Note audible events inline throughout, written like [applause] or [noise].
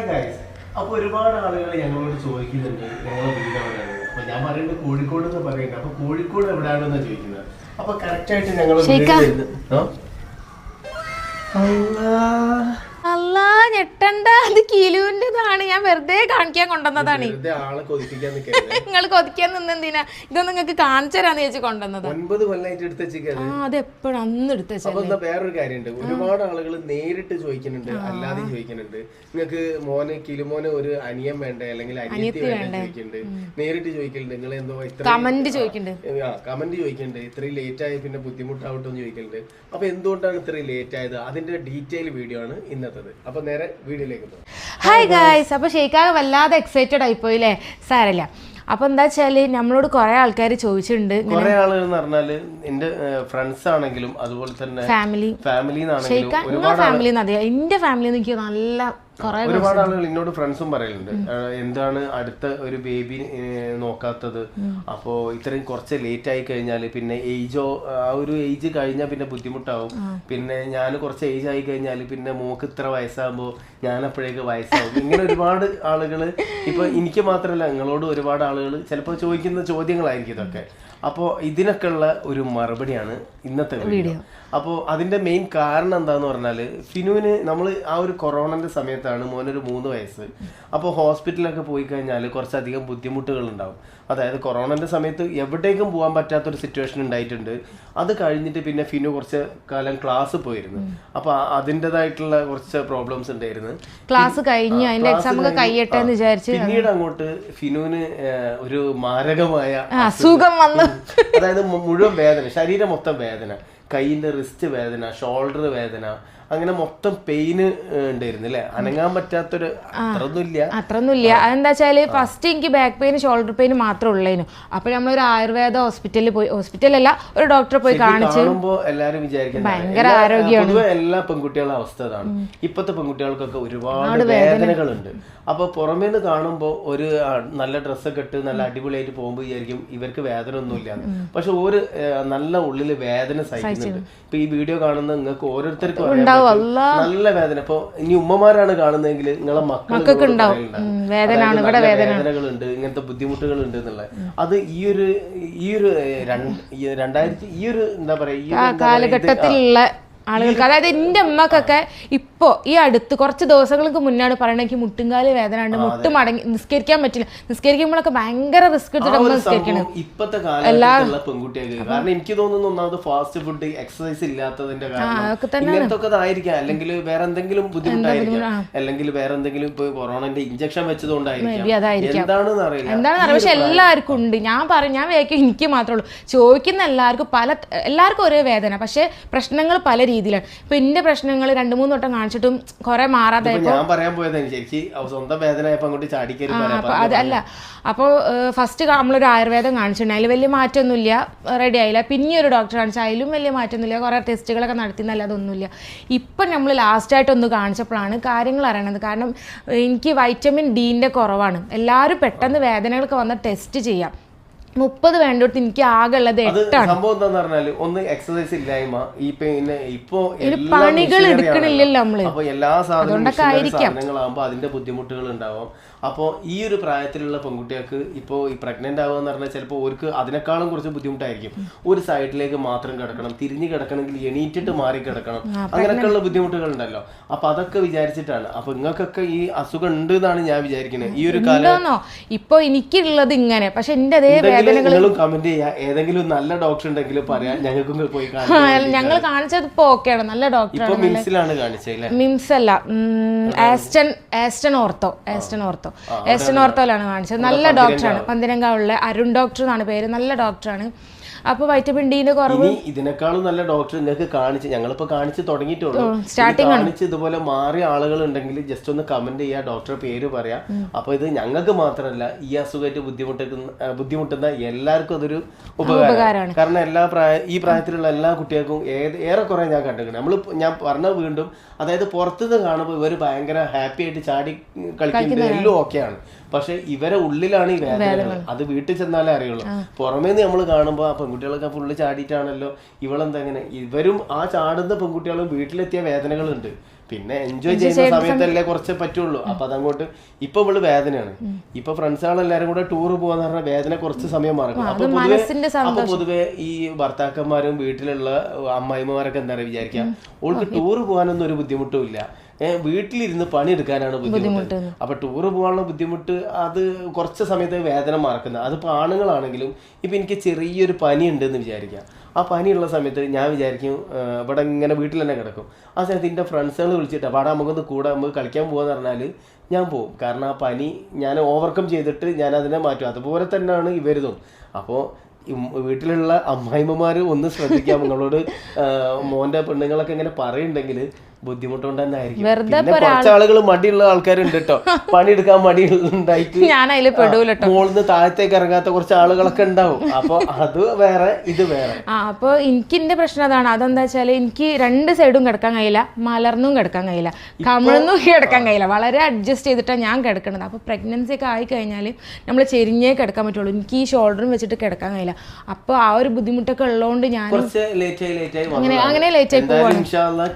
Hi guys അപ്പൊ ഒരുപാട് ആളുകൾ ഞങ്ങളോട് ചോദിക്കുന്നുണ്ട് ഞങ്ങളെ വീട് എവിടെയാണ് അപ്പൊ ഞാൻ പറയുന്നത് കോഴിക്കോട് എന്ന് പറയുന്നത്. അപ്പൊ കോഴിക്കോട് എവിടെയാണെന്ന് ചോദിക്കുന്നത്? അപ്പൊ കറക്റ്റ് ആയിട്ട് ഞങ്ങൾ ഞെട്ടണ്ട അത് കിലുവിന്റെതാണ്. ഞാൻ വെറുതെ കാണിക്കാൻ കൊണ്ടുവന്നതാണ്. [laughs] നിങ്ങൾ കൊതിക്കാൻ നിന്നെന്തിനാ? ഇതൊന്നും നിങ്ങൾക്ക് കാണിച്ചരാന്ന് ചോദിച്ചു കൊണ്ടുവന്നത്. ഒൻപത് കൊല്ലായിട്ട് എടുത്ത് ആ അത് എപ്പോഴും അന്ന് എടുത്ത് വേറൊരു കാര്യമുണ്ട്. ഒരുപാട് ആളുകൾ നേരിട്ട് ചോദിക്കുന്നുണ്ട് അല്ലാതെ ചോദിക്കുന്നുണ്ട്. നിങ്ങൾക്ക് മോനെ കിലുമോന് ഒരു അനിയം വേണ്ട? അല്ലെങ്കിൽ അനിയത്തി വേണ്ട ചോദിക്കുന്നുണ്ട്. നേരിട്ട് ചോദിക്കലുണ്ട്. നിങ്ങൾ എന്തോ ഇത്ര കമന്റ് ചോദിക്കുന്നുണ്ട് കമന്റ് ചോദിക്കുന്നുണ്ട് ഇത്രയും ലേറ്റ് ആയി പിന്നെ ബുദ്ധിമുട്ടാവട്ടെ എന്ന് ചോദിക്കലുണ്ട്. അപ്പൊ എന്തുകൊണ്ടാണ് ഇത്രയും ലേറ്റ് ആയത്? അതിന്റെ ഡീറ്റെയിൽ വീഡിയോ ആണ് ഇന്നത്തത്. അപ്പൊ നേരെ വീഡിയോയിലേക്ക് പോകും. ഹായ് ഗായ്സ് അപ്പൊ ഷെയ്ക്കാകെ വല്ലാതെ എക്സൈറ്റഡ് ആയിപ്പോയി അല്ലേ സാരല്ല. അപ്പൊ എന്താ വെച്ചാൽ നമ്മളോട് കുറെ ആൾക്കാർ ചോദിച്ചിട്ടുണ്ട്. കുറെ ആളുകൾ എന്ന് പറഞ്ഞാൽ എന്റെ ഫ്രണ്ട്സ് ആണെങ്കിലും അതുപോലെ തന്നെ ഫാമിലി ഫാമിലി ഷെയ്ക്ക നിങ്ങളെ ഫാമിലി അതെ എന്റെ ഫാമിലി എനിക്ക് നല്ല ഒരുപാട് ആളുകൾ എന്നോട് ഫ്രണ്ട്സും പറയലുണ്ട്. എന്താണ് അടുത്ത ഒരു ബേബി നോക്കാത്തത്? അപ്പോ ഇത്രയും കുറച്ച് ലേറ്റ് ആയി കഴിഞ്ഞാൽ പിന്നെ ഏജോ ആ ഒരു ഏജ് കഴിഞ്ഞാൽ പിന്നെ ബുദ്ധിമുട്ടാവും. പിന്നെ ഞാൻ കുറച്ച് ഏജ് ആയി കഴിഞ്ഞാൽ പിന്നെ മോക്ക് ഇത്ര വയസ്സാകുമ്പോൾ ഞാൻ അപ്പോഴേക്ക് വയസ്സാവും. ഇങ്ങനെ ഒരുപാട് ആളുകൾ ഇപ്പൊ എനിക്ക് മാത്രമല്ല നിങ്ങളോട് ഒരുപാട് ആളുകൾ ചിലപ്പോൾ ചോദിക്കുന്ന ചോദ്യങ്ങളായിരിക്കും ഇതൊക്കെ. അപ്പോൾ ഇതിനൊക്കെ ഉള്ള ഒരു മറുപടിയാണ് ഇന്നത്തെ വീഡിയോ. അപ്പോൾ അതിന്റെ മെയിൻ കാരണം എന്താന്ന് പറഞ്ഞാൽ ഫിനുവിന് നമ്മൾ ആ ഒരു കൊറോണന്റെ സമയത്താണ് മോനൊരു മൂന്ന് വയസ്സ്. അപ്പോൾ ഹോസ്പിറ്റലൊക്കെ പോയി കഴിഞ്ഞാൽ കുറച്ചധികം ബുദ്ധിമുട്ടുകൾ ഉണ്ടാവും അതായത് കൊറോണന്റെ സമയത്ത് എവിടേക്കും പോകാൻ പറ്റാത്തൊരു സിറ്റുവേഷൻ ഉണ്ടായിട്ടുണ്ട്. അത് കഴിഞ്ഞിട്ട് പിന്നെ ഫിനു കുറച്ച് കാലം ക്ലാസ് പോയിരുന്നു. അപ്പോൾ അതിന്റെതായിട്ടുള്ള കുറച്ച് പ്രോബ്ലംസ് ഉണ്ടായിരുന്നു. ക്ലാസ് കഴിഞ്ഞു Class എക്സാം ഒക്കെ കഴിയട്ടെ എന്ന് വിചാരിച്ച് പിന്നീട് അങ്ങോട്ട് ഫിനുവിന് ഒരു മാരകമായ അസുഖം വന്നു. അതായത് മുഴുവൻ വേദന ശരീരം മൊത്തം വേദന. കൈയിന്റെ റിസ്റ്റ് വേദന ഷോൾഡർ വേദന അങ്ങനെ മൊത്തം പെയിന് ഉണ്ടായിരുന്നു അല്ലെ? അനങ്ങാൻ പറ്റാത്തൊരു അത്രയൊന്നുമില്ല. അത്രയൊന്നുമില്ല. അതെന്താ വെച്ചാൽ ഫസ്റ്റ് എനിക്ക് ബാക്ക് പെയിൻ ഷോൾഡർ പെയിൻ മാത്രമേ ഉള്ളതിനു അപ്പൊ നമ്മളൊരു ആയുർവേദ ഹോസ്പിറ്റലിൽ പോയി ഹോസ്പിറ്റലല്ല ഒരു ഡോക്ടറെ പോയി കാണിച്ചു എല്ലാരും ഭയങ്കര ആരോഗ്യമാണ്. എല്ലാ പെൺകുട്ടികളുടെ അവസ്ഥ അതാണ്. ഇപ്പത്തെ പെൺകുട്ടികൾക്കൊക്കെ ഒരുപാട് വേദനകളുണ്ട്. അപ്പൊ പുറമേന്ന് കാണുമ്പോ ഒരു ആ, നല്ല ഡ്രസ്സൊക്കെ ഇട്ട് നല്ല അടിപൊളിയായിട്ട് പോകുമ്പോൾ വിചാരിക്കും ഇവർക്ക് വേദന ഒന്നുമില്ല. പക്ഷെ ഒരു നല്ല ഉള്ളിൽ വേദന സഹിക്കുന്നുണ്ട്. ഇപ്പൊ ഈ വീഡിയോ കാണുന്ന നിങ്ങൾക്ക് ഓരോരുത്തർക്കും. നല്ല വേദന. ഇപ്പൊ ഇനി ഉമ്മമാരാണ് കാണുന്നതെങ്കിൽ നിങ്ങളെ മക്കൾക്ക് ഉണ്ടാവും. വേദനയാണ്, ഇവിടെ വേദനകളുണ്ട് ഇങ്ങനത്തെ ബുദ്ധിമുട്ടുകളുണ്ട് എന്നുള്ളത് അത് ഈ ഒരു ഈ ഒരു രണ്ടായിരത്തി ഈ ഒരു എന്താ പറയാ ഈ കാലഘട്ടത്തിലുള്ള ആളുകൾക്ക്. അതായത് എന്റെ അമ്മക്കൊക്കെ ഇപ്പോ ഈ അടുത്ത് കുറച്ച് ദിവസങ്ങൾക്ക് മുന്നാണ് പറയണെങ്കിൽ എനിക്ക് മുട്ടുംകാൽ വേദന ഉണ്ട്. മുട്ട് മടങ്ങി നിസ്കരിക്കാൻ പറ്റില്ല. നിസ്കരിക്കുമ്പോഴൊക്കെ ഭയങ്കര റിസ്ക് എടുത്തിട്ടാണ് നിസ്കരിക്കണം. ഇപ്പത്തെ കാലഘട്ടത്തിലുള്ള പെൺകുട്ടികൾക്ക് കാരണം എനിക്ക് തോന്നുന്നു ഒന്നാമത് ഫാസ്റ്റ് ഫുഡ് എക്സസൈസ് ഇല്ലാത്തതിന്റെ ഇങ്ങനത്തെ അല്ലെങ്കിൽ വേറെ എന്തെങ്കിലും ബുദ്ധിമുട്ടായിരിക്കും. അല്ലെങ്കിൽ വേറെ എന്തെങ്കിലും ഇപ്പൊ കൊറോണന്റെ ഇഞ്ചക്ഷൻ വെച്ചതുകൊണ്ടായിരിക്കും. എന്താണെന്ന് അറിയില്ല. എന്താണെന്ന് പക്ഷെ എല്ലാവർക്കും ഉണ്ട്. ഞാൻ പറയും ഞാൻ വേക്കും എനിക്ക് മാത്രമേ ഉള്ളൂ. ചോദിക്കുന്ന എല്ലാവർക്കും പല എല്ലാവർക്കും ഒരേ വേദന. പക്ഷെ പ്രശ്നങ്ങൾ പല രീതിയിലാണ്. ഇപ്പൊ എന്റെ പ്രശ്നങ്ങൾ രണ്ട് മൂന്ന് വട്ടം കാണിച്ചിട്ടും കുറെ മാറാതെ ഞാൻ പറയാൻ പോയതാണ് ശരിക്ക് സ്വന്തം അങ്ങോട്ട് അത് അല്ല അപ്പോൾ ഫസ്റ്റ് നമ്മളൊരു ആയുർവേദം കാണിച്ചിട്ടുണ്ട്. അതിൽ വലിയ മാറ്റമൊന്നുമില്ല റെഡി ആയില്ല. പിന്നെ ഒരു ഡോക്ടർ കാണിച്ചു. അതിലും വലിയ മാറ്റമൊന്നുമില്ല കുറേ ടെസ്റ്റുകളൊക്കെ നടത്തുന്നല്ലാതെ അതൊന്നുമില്ല. ഇപ്പം നമ്മൾ ലാസ്റ്റായിട്ടൊന്ന് കാണിച്ചപ്പോഴാണ് കാര്യങ്ങൾ അറിയണത്. കാരണം എനിക്ക് വൈറ്റമിൻ ഡീന്റെ കുറവാണ്. എല്ലാവരും പെട്ടെന്ന് വേദനകളൊക്കെ വന്ന് ടെസ്റ്റ് ചെയ്യാം. മുപ്പത് വേണ്ടിടത്ത് എനിക്ക് ആകെ ഉള്ളത് എട്ടാണ് സംഭവം എന്താന്ന് പറഞ്ഞാൽ ഒന്ന് എക്സസൈസ് ഇല്ലായ്മ ഈ പിന്നെ ഇപ്പോ പണികൾ എടുക്കണില്ലല്ലോ. നമ്മൾ. അപ്പൊ എല്ലാ സാധനങ്ങളും അതിന്റെ ബുദ്ധിമുട്ടുകൾ ഉണ്ടാവും അപ്പോൾ ഈ ഒരു പ്രായത്തിലുള്ള പെൺകുട്ടികൾക്ക് ഇപ്പോൾ ഈ പ്രഗ്നന്റ് ആവുക എന്ന് പറഞ്ഞാൽ ചിലപ്പോൾ അവർക്ക് അതിനേക്കാളും കുറച്ച് ബുദ്ധിമുട്ടായിരിക്കും. ഒരു സൈഡിലേക്ക് മാത്രം കിടക്കണം തിരിഞ്ഞു കിടക്കണമെങ്കിൽ എണീറ്റിട്ട് മാറി കിടക്കണം. അങ്ങനെയൊക്കെയുള്ള ബുദ്ധിമുട്ടുകൾ ഉണ്ടല്ലോ അപ്പൊ അതൊക്കെ വിചാരിച്ചിട്ടാണ്. അപ്പൊ നിങ്ങൾക്കൊക്കെ ഈ അസുഖം ഉണ്ട് എന്നാണ് ഞാൻ വിചാരിക്കുന്നത്. ഈ ഒരു കാലം ഇപ്പൊ എനിക്കുള്ളത് ഇങ്ങനെ. പക്ഷെ എന്റെ അതേ വേദനകളും കമന്റ് ചെയ്യാം. ഏതെങ്കിലും നല്ല ഡോക്ടർ ഉണ്ടെങ്കിലും പറയാം ഞങ്ങൾക്കും പോയി ഞങ്ങൾ കാണിച്ചത് ഇപ്പൊ ഓക്കെയാണ്. നല്ല ഡോക്ടർ മിംസിലാണ് കാണിച്ചത് മിംസ് അല്ല. Aster Aster Aston ortho? Aston ortho? Aster ഓർത്തോയിലാണ് കാണിച്ചത്. നല്ല ഡോക്ടറാണ്. പന്തിരങ്കാവുള്ള അരുൺ ഡോക്ടർ എന്നാണ് പേര്. നല്ല ഡോക്ടറാണ്. അപ്പോൾ വൈറ്റമിൻ ഡിന്റെ കുറവ്? ഇതിനേക്കാളും നല്ല ഡോക്ടർ നിങ്ങൾക്ക് കാണിച്ച് ഞങ്ങളിപ്പോ കാണിച്ച് തുടങ്ങിയിട്ടുള്ളൂ. സ്റ്റാർട്ടിങ് കാണിച്ച് ഇതുപോലെ മാറിയ ആളുകൾ ഉണ്ടെങ്കിൽ ജസ്റ്റ് ഒന്ന് കമന്റ് ചെയ്യാ ഡോക്ടറെ പേര് പറയാ. അപ്പൊ ഇത് ഞങ്ങൾക്ക് മാത്രമല്ല ഈ അസുഖമായിട്ട് ബുദ്ധിമുട്ടുന്ന ബുദ്ധിമുട്ടുന്ന എല്ലാവർക്കും അതൊരു ഉപകാരമാണ്. കാരണം എല്ലാ പ്രായ ഈ പ്രായത്തിലുള്ള എല്ലാ കുട്ടികൾക്കും ഏത് ഏറെക്കുറെ ഞാൻ കണ്ടിട്ടുണ്ട്. നമ്മൾ ഞാൻ പറഞ്ഞ വീണ്ടും അതായത് പുറത്തുനിന്ന് കാണുമ്പോൾ ഇവർ ഭയങ്കര ഹാപ്പി ആയിട്ട് ചാടി കളിക്കുന്നത് എല്ലാം ഓക്കെയാണ് പക്ഷെ ഇവരെ ഉള്ളിലാണ് ഈ വേദനകൾ. അത് വീട്ടിൽ ചെന്നാലേ അറിയുള്ളൂ. പുറമേന്ന് നമ്മൾ കാണുമ്പോൾ ആ പെൺകുട്ടികളൊക്കെ ഫുള്ള് ചാടിയിട്ടാണല്ലോ ഇവളെന്താ ഇങ്ങനെ? ഇവരും ആ ചാടുന്ന പെൺകുട്ടികളും വീട്ടിലെത്തിയ വേദനകളുണ്ട്. പിന്നെ എൻജോയ് ചെയ്യുന്ന സമയത്തല്ലേ കുറച്ച് പറ്റുള്ളൂ. അപ്പൊ അതങ്ങോട്ട് ഇപ്പൊ ഇവൾ വേദനയാണ്. ഇപ്പൊ ഫ്രണ്ട്സുകളെല്ലാരും കൂടെ ടൂർ പോകാന്ന് പറഞ്ഞാൽ വേദന കുറച്ച് സമയം മാറും. അപ്പൊ പൊതുവെ അപ്പൊ പൊതുവെ ഈ ഭർത്താക്കന്മാരും വീട്ടിലുള്ള അമ്മായിമാരൊക്കെ എന്താ പറയാ വിചാരിക്കാം? ഓൾക്ക് ടൂർ പോകാനൊന്നും ഒരു ബുദ്ധിമുട്ടും ഇല്ല. വീട്ടിലിരുന്ന് പണിയെടുക്കാനാണ് ബുദ്ധിമുട്ട്. അപ്പൊ ടൂറ് പോകാനുള്ള ബുദ്ധിമുട്ട് അത് കുറച്ച് സമയത്ത് വേദന മറക്കുന്നത് അതിപ്പോ ആണുങ്ങളാണെങ്കിലും ഇപ്പൊ എനിക്ക് ചെറിയൊരു പനി ഉണ്ടെന്ന് വിചാരിക്കാം. ആ പനിയുള്ള സമയത്ത് ഞാൻ വിചാരിക്കും ഇവിടെ ഇങ്ങനെ വീട്ടിൽ തന്നെ കിടക്കും. ആ സമയത്ത് എന്റെ ഫ്രണ്ട്സുകൾ വിളിച്ചിട്ട് അവിടെ നമുക്കൊന്ന് കൂടെ നമുക്ക് കളിക്കാൻ പോകാന്ന് പറഞ്ഞാൽ ഞാൻ പോകും കാരണം ആ പനി ഞാൻ ഓവർകം ചെയ്തിട്ട് ഞാൻ അതിനെ മാറ്റും. അതുപോലെ തന്നെയാണ് ഇവരുതും. അപ്പോൾ വീട്ടിലുള്ള അമ്മായിമ്മമാർ ഒന്ന് ശ്രദ്ധിക്കാം. നിങ്ങളോട് മോന്റെ പെണ്ണുങ്ങളൊക്കെ ഇങ്ങനെ പറയുന്നുണ്ടെങ്കിൽ ബുദ്ധിമുട്ടുകൊണ്ട് തന്നെ ആയിരിക്കും വെറുതെ പിന്നെ കുറച്ച് ആളുകൾ മടിയുള്ള ആൾക്കാരുണ്ട് കേട്ടോ [laughs] പണിയെടുക്കാൻ മടിയുണ്ടായിട്ട് ഞാൻ അതിൽ പെടൂല മോളിന്ന് താഴത്തേക്ക് ഇറങ്ങാത്ത കുറച്ച് ആളുകളൊക്കെ ഉണ്ടാവും. അപ്പൊ അത് വേറെ ഇത് വേറെ. ആ അപ്പൊ എനിക്ക് എന്റെ പ്രശ്നം അതാണ്. അതെന്താ വെച്ചാൽ എനിക്ക് രണ്ട് സൈഡും കിടക്കാൻ കഴിയില്ല. മലർന്നും കിടക്കാൻ കഴിയില്ല. കമിഴ്ന്നും കിടക്കാൻ കഴിയില്ല. വളരെ അഡ്ജസ്റ്റ് ചെയ്തിട്ടാണ് ഞാൻ കിടക്കുന്നത് അപ്പൊ പ്രഗ്നൻസി ഒക്കെ ആയി കഴിഞ്ഞാൽ നമ്മൾ ചെരിഞ്ഞേ കിടക്കാൻ പറ്റുള്ളൂ. എനിക്ക് ഈ ഷോൾഡറും വെച്ചിട്ട് കിടക്കാൻ കഴിയില്ല. അപ്പൊ ആ ഒരു ബുദ്ധിമുട്ടൊക്കെ ഉള്ളതുകൊണ്ട് ഞാൻ അങ്ങനെ ലേറ്റ് ആയി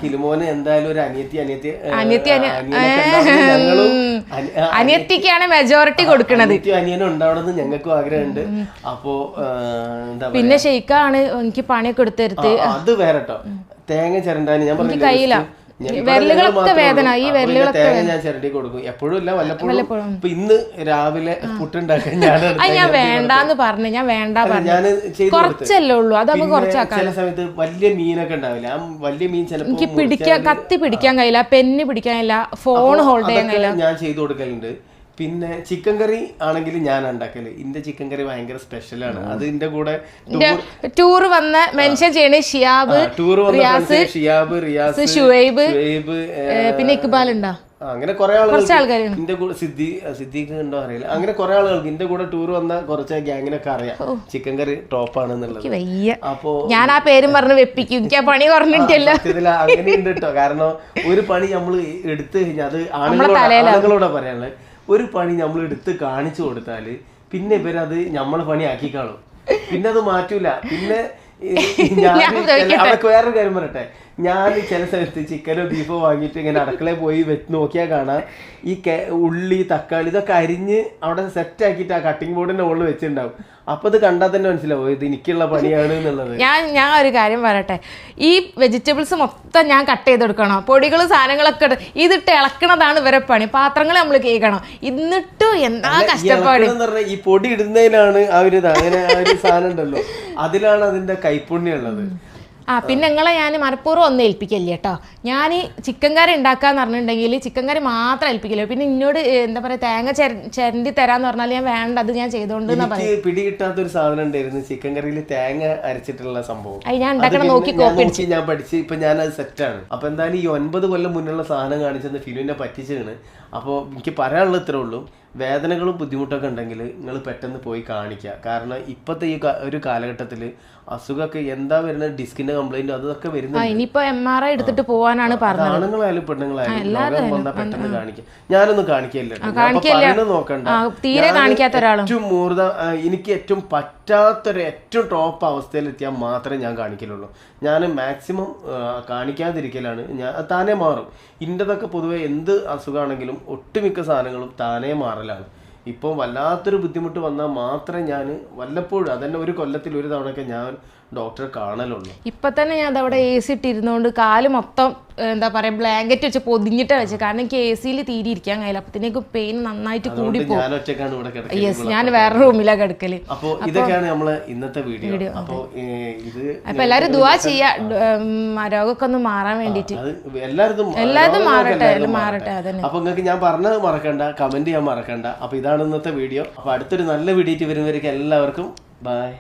കിലുമോന് എന്തായാലും ഒരു അനിയത്തി അനിയത്തി അനിയത്തി അനിയത്തിക്കാണ് മെജോറിറ്റി കൊടുക്കുന്നത് അനിയനും ഉണ്ടാവണമെന്ന് ഞങ്ങൾക്കും ആഗ്രഹമുണ്ട്. അപ്പോ എന്താ പിന്നെ ഷെയ്ക്കാണ് എനിക്ക് പണിയൊക്കെ എടുത്തെടുത്ത് അത് വേറെ കേട്ടോ തേങ്ങ ചിരണ്ടാന് ഞാൻ പറഞ്ഞില്ലേ വിരലുകളൊക്കെ വേദന. ഈ വിരലുകളൊക്കെ ഞാൻ ചിരട്ടി കൊടുക്കും. എപ്പോഴും ഇല്ല വല്ലപ്പോഴും ഇപ്പൊ ഇന്ന് രാവിലെ പുട്ടുണ്ടാക്കാൻ ഞാൻ ഞാൻ വേണ്ടാന്ന് പറഞ്ഞു ഞാൻ വേണ്ട പറഞ്ഞു. കുറച്ചല്ലേ ഉള്ളൂ അത് നമുക്ക് കുറച്ചാക്കാം ചില സമയത്ത് വലിയ മീനൊക്കെ ഉണ്ടാവില്ല. ആ വലിയ മീൻ ചിലപ്പോൾ എനിക്ക് പിടിക്കാൻ കത്തി പിടിക്കാൻ കഴിയില്ല പെന്ന് പിടിക്കാൻ കഴിയില്ല ഫോൺ ഹോൾഡ് ചെയ്യാൻ കഴിയില്ല. ഞാൻ ചെയ്തു കൊടുക്കലുണ്ട്. പിന്നെ ചിക്കൻ കറി ആണെങ്കിൽ ഞാൻ ഉണ്ടാക്കൽ. ഇന്റെ ചിക്കൻ കറി ഭയങ്കര സ്പെഷ്യലാണ് അത് ഇന്റെ കൂടെ ടൂർ വന്ന മെൻഷൻ ചെയ്യണേ ഷിയാബ് ടൂർ വന്ന ഷിയാബ് റിയാസ് ഷുവൈബ് ഷുഹൈബ്, പിന്നെ ഇക്ബാൽ ഉണ്ടോ? അങ്ങനെ കുറെ ആളുകൾ. എന്റെ കൂടെ സിദ്ധി സിദ്ദീഖ് ഉണ്ടോ അറിയില്ല. അങ്ങനെ കുറെ ആളുകൾക്ക് എന്റെ കൂടെ ടൂർ വന്ന കുറച്ച് ഗ്യാങ്ങിനൊക്കെ അറിയാം. ചിക്കൻ കറി ടോപ്പ് ആണെന്നുള്ളത്. അപ്പോ ഞാൻ ആ പേരും പറഞ്ഞ് വെപ്പിക്കും. എനിക്ക് ആ പണി കുറഞ്ഞിട്ടില്ല. അങ്ങനെ ഉണ്ട് കേട്ടോ കാരണം ഒരു പണി നമ്മൾ എടുത്തു കഴിഞ്ഞാൽ അത് ആണുങ്ങളോട് ആണുങ്ങളോടാ പറയാനുള്ളത്. ഒരു പണി നമ്മൾ എടുത്ത് കാണിച്ചു കൊടുത്താൽ പിന്നെ ഇവരത് നമ്മളെ പണി ആക്കി കാണും. പിന്നെ അത് മാറ്റൂല. പിന്നെ ഞാൻ വേറൊരു കാര്യം പറയട്ടെ? ഞാൻ ചില സ്ഥലത്ത് ചിക്കനോ ബീഫോ വാങ്ങിയിട്ട് ഇങ്ങനെ അടുക്കളയിൽ പോയി വെച്ച് നോക്കിയാൽ കാണാം. ഈ ഉള്ളി തക്കാളി ഇതൊക്കെ അരിഞ്ഞ് അവിടെ സെറ്റ് ആക്കിയിട്ട് ആ കട്ടിംഗ് ബോർഡിന്റെ മുകളിൽ വെച്ചിട്ടുണ്ടാവും. അപ്പൊ ഇത് കണ്ടാൽ തന്നെ മനസ്സിലാവും ഇത് എനിക്കുള്ള പണിയാണ് എന്നുള്ളത്. ഞാൻ ഞാൻ ഒരു കാര്യം പറയട്ടെ. ഈ വെജിറ്റബിൾസ് മൊത്തം ഞാൻ കട്ട് ചെയ്ത് കൊടുക്കണം പൊടികൾ സാധനങ്ങളൊക്കെ ഇതിട്ട് ഇളക്കണതാണ് ഇവരെ പണി. പാത്രങ്ങൾ നമ്മൾ കേൾക്കണം എന്നിട്ടും എന്താ കഷ്ടപ്പാട്? ഈ പൊടി ഇടുന്നതിനാണ് ആ ഒരു അങ്ങനെ ആ ഒരു സാധനം ഉണ്ടല്ലോ. അതിലാണ് അതിന്റെ കൈപ്പുണ്യം ഉള്ളത്. ആ പിന്നെ നിങ്ങളെ ഞാൻ മനഃപൂർവം ഒന്നും ഏൽപ്പിക്കല്ലേ കേട്ടോ? ഞാൻ ചിക്കൻ കറി ഉണ്ടാക്കാന്ന് പറഞ്ഞിട്ടുണ്ടെങ്കിൽ ചിക്കൻ കറി മാത്രം ഏൽപ്പിക്കില്ല? പിന്നെ എന്നോട് എന്താ പറയുക തേങ്ങ ചെര- ചിരണ്ടി തരാന്ന് പറഞ്ഞാൽ ഞാൻ വേണ്ട അത് ഞാൻ ചെയ്തോണ്ട് പിടി പിടികിട്ടാത്ത ഒരു സാധനം ഉണ്ടായിരുന്നു ചിക്കൻ കറിയിൽ തേങ്ങ അരച്ചിട്ടുള്ള സംഭവം. അത് ഞാൻ ഉണ്ടാക്കണം നോക്കി കോപ്പി അടിച്ച് ഞാൻ പഠിച്ച് ഇപ്പൊ ഞാൻ അത് സെറ്റാണ് അപ്പൊ എന്തായാലും ഈ ഒൻപത് കൊല്ലം മുന്നുള്ള സാധനം കാണിച്ചെന്ന് ഫിലിമിനെ പറ്റിച്ചാണ്. അപ്പോൾ എനിക്ക് പറയാനുള്ള ഇത്രേ ഉള്ളൂ. വേദനകളും ബുദ്ധിമുട്ടൊക്കെ ഉണ്ടെങ്കിൽ നിങ്ങൾ പെട്ടെന്ന് പോയി കാണിക്കുക. കാരണം ഇപ്പോഴത്തെ ഈ ഒരു കാലഘട്ടത്തിൽ അസുഖമൊക്കെ എന്താ വരുന്നത്? ഡിസ്കിന്റെ കംപ്ലൈന്റ് അതൊക്കെ വരുന്നത് ഇനിയിപ്പോ എം ആർ ഐ എടുത്തിട്ട് പോവാനാണ് പറഞ്ഞത്. ആണുങ്ങളായാലും പെണ്ണുങ്ങളായാലും പെട്ടെന്ന് കാണിക്കുക ഞാനൊന്നും കാണിക്കില്ല നോക്കണ്ട. തീരെ ഞാൻ കാണിക്കാത്ത ഒരാളും. ഏറ്റവും മൂർത ആ, എനിക്ക് ഏറ്റവും പറ്റാത്തൊരു ഏറ്റവും ടോപ്പ് അവസ്ഥയിൽ എത്തിയാൽ മാത്രമേ ഞാൻ കാണിക്കലുള്ളൂ. ഞാൻ മാക്സിമം കാണിക്കാതിരിക്കലാണ്. ഞാൻ താനേ മാറും. ഇന്റെതൊക്കെ പൊതുവെ എന്ത് അസുഖമാണെങ്കിലും ഒട്ടുമിക്ക സാധനങ്ങളും താനേ മാറലാണ് ഇപ്പോൾ വല്ലാത്തൊരു ബുദ്ധിമുട്ട് വന്നാൽ മാത്രമേ ഞാൻ വല്ലപ്പോഴും അതന്നെ ഒരു കൊല്ലത്തിൽ ഒരു തവണയൊക്കെ ഞാൻ ഡോക്ടറെ കാണലുള്ളൂ. ഇപ്പൊ തന്നെ ഞാൻ അവിടെ എ സി ഇട്ടിരുന്നോണ്ട് കാൽ മൊത്തം എന്താ പറയാ ബ്ലാങ്കറ്റ് വെച്ച് പൊതിഞ്ഞിട്ട് വെച്ച്. കാരണം എനിക്ക് എ സിയിൽ തീരെ ഇരിക്കാൻ കഴിയില്ല അപ്പത്തേക്ക് പെയിൻ നന്നായിട്ട് കൂടി പോകും. യെസ് ഞാൻ വേറെ റൂമിലാ കിടക്കൽ. അപ്പോൾ ഇതൊക്കെയാണ് നമ്മളെ ഇന്നത്തെ വീഡിയോ. അപ്പൊ എല്ലാരും ദുവാ ചെയ്യാ. രോഗമൊക്കെ ഒന്ന് മാറാൻ വേണ്ടിട്ട് എല്ലാരും മാറട്ടെ, മാറട്ടെ, അതന്നെ. അപ്പൊ നിങ്ങൾക്ക് ഞാൻ പറഞ്ഞത് മറക്കണ്ട കമന്റ് ചെയ്യാൻ മറക്കണ്ട. അപ്പൊ ഇതാണ് ഇന്നത്തെ വീഡിയോ. അപ്പൊ അടുത്തൊരു നല്ല വീഡിയോ വരുന്നവരേക്ക് എല്ലാവർക്കും ബൈ